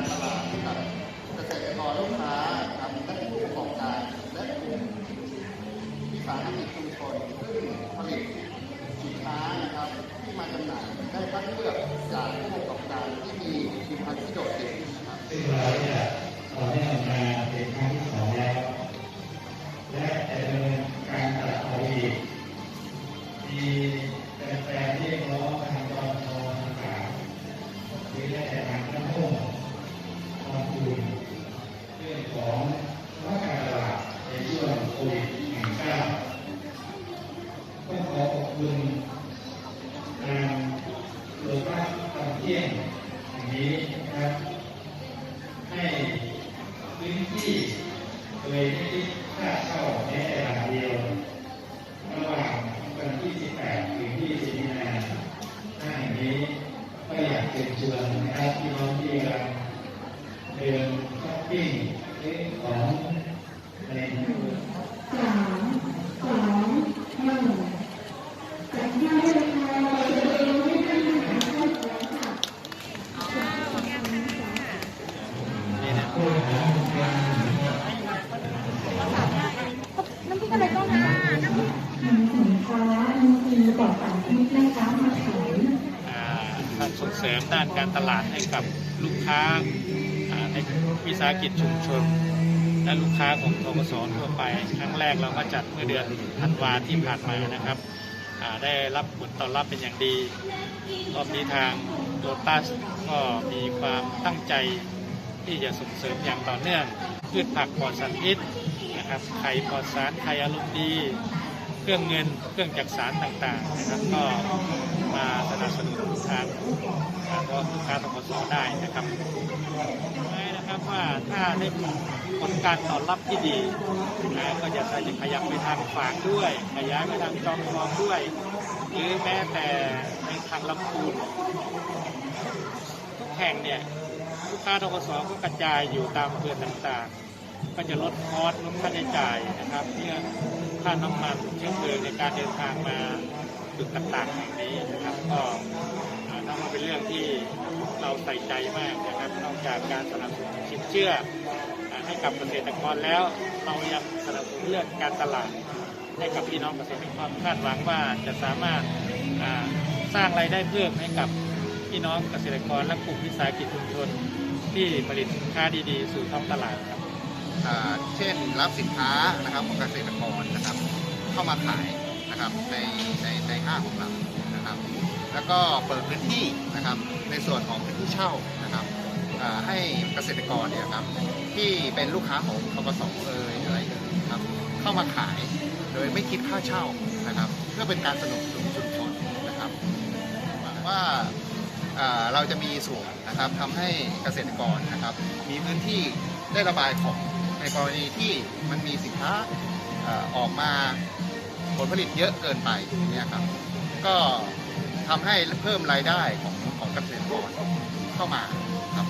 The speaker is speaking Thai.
การตลาดกับเกษตรกรลูกค้ากับทั้งผู้ประกอบการ และกลุ่มวิสาหกิจชุมชนซึ่งผลิตสินค้านะครับที่มาจำหน่ายได้คัดเลือกจากผู้ประกอบการที่มีผลิตภัณที่โดดเด่นครับซึ่งเราเนี่ยตอนได้ทำงานเป็นครั้งที่สองแล้ว คุณทางโรงพยาบาลตอนเที่ยงแห่างนี้นะครับให้พื้นที่โดยไม่คิดค่าเช่าแม้แต่บาทเดียวระหว่างวันที่ 18 ถึงที่10มีนาห้าแห่งนี้ก็อยากเชิญชวนนะครับพี่น้องที่กำลังเดินช้อปปิ้งซื้อของ เสริมด้านการตลาดให้กับลูกค้าในวิสาหกิจชุมชน และลูกค้าของทกสทั่วไป ครั้งแรกเราก็จัดเมื่อเดือนธันวาที่ผ่านมานะครับได้รับผลตอบรับเป็นอย่างดีรอบนี้ทางโ o ตัสก็มีความตั้งใจที่จะส่งเสริมอย่างต่อเนื่องพืชผักปลอดสารพิษนะครับไข่ปลอดสารไข่อารมณ์ดี เครื่องเงินเครื่องจักสารต่างๆนะครับก็มาสนับสนุนทางทางลูกค้าทกสได้ นะครับไว้นะครับว่าถ้าได้ผลการตอบรับที่ดีนะก็จะจะขยับไปทางฝากด้วย ขยายไปทางจองทองด้วย หรือแม้แต่ในทางลำพูนทุกแห่งเนี่ยลูกค้าทกสก็กระจายอยู่ตามอำเภอต่างๆ ก็จะลดคอสลดค่าใช้จ่ายนะครับเรื่องค่าน้ำมันเชื้อเพลิงในการเดินทางมาจุดต่างๆแห่งนี้นะครับก็อ่าต้องมาเป็นเรื่องที่ เราใส่ใจมากนะครับนอกจากการสนับสนุนสินเชื่ออให้กับเกษตรกรแล้ว เรายังสนับสนุนเรื่องการตลาดให้กับพี่น้องเกษตรกรคาดหวังว่าจะสามารถสร้างรายได้เพิ่มให้กับพี่น้องเกษตรกรและกลุ่มวิสาหกิจชุมชนที่ผลิตสินค้าดีๆ สู่ท้องตลาดครับเช่นรับสินค้านะครับของเกษตรกรนะครับ เข้ามาขายนะครับในในในห้างของเรานะครับ แล้วก็เปิดพื้นที่นะครับในส่วนของพื้นที่เช่านะครับให้เกษตรกรเนี่ยครับที่เป็นลูกค้าของทกสเอยอะไรเอยครับเข้ามาขายโดยไม่คิดค่าเช่านะครับ เพื่อเป็นการสนับสนุนชุมชนนะครับว่าเราจะมีส่วนนะครับทำให้เกษตรกรนะครับ มีพื้นที่ได้ระบายของในกรณีที่มันมีสินค้าออกมาผลผลิตเยอะเกินไปเนี่ยครับ ก็ ทำให้เพิ่มรายได้ของของเกษตรกรเข้ามาครับ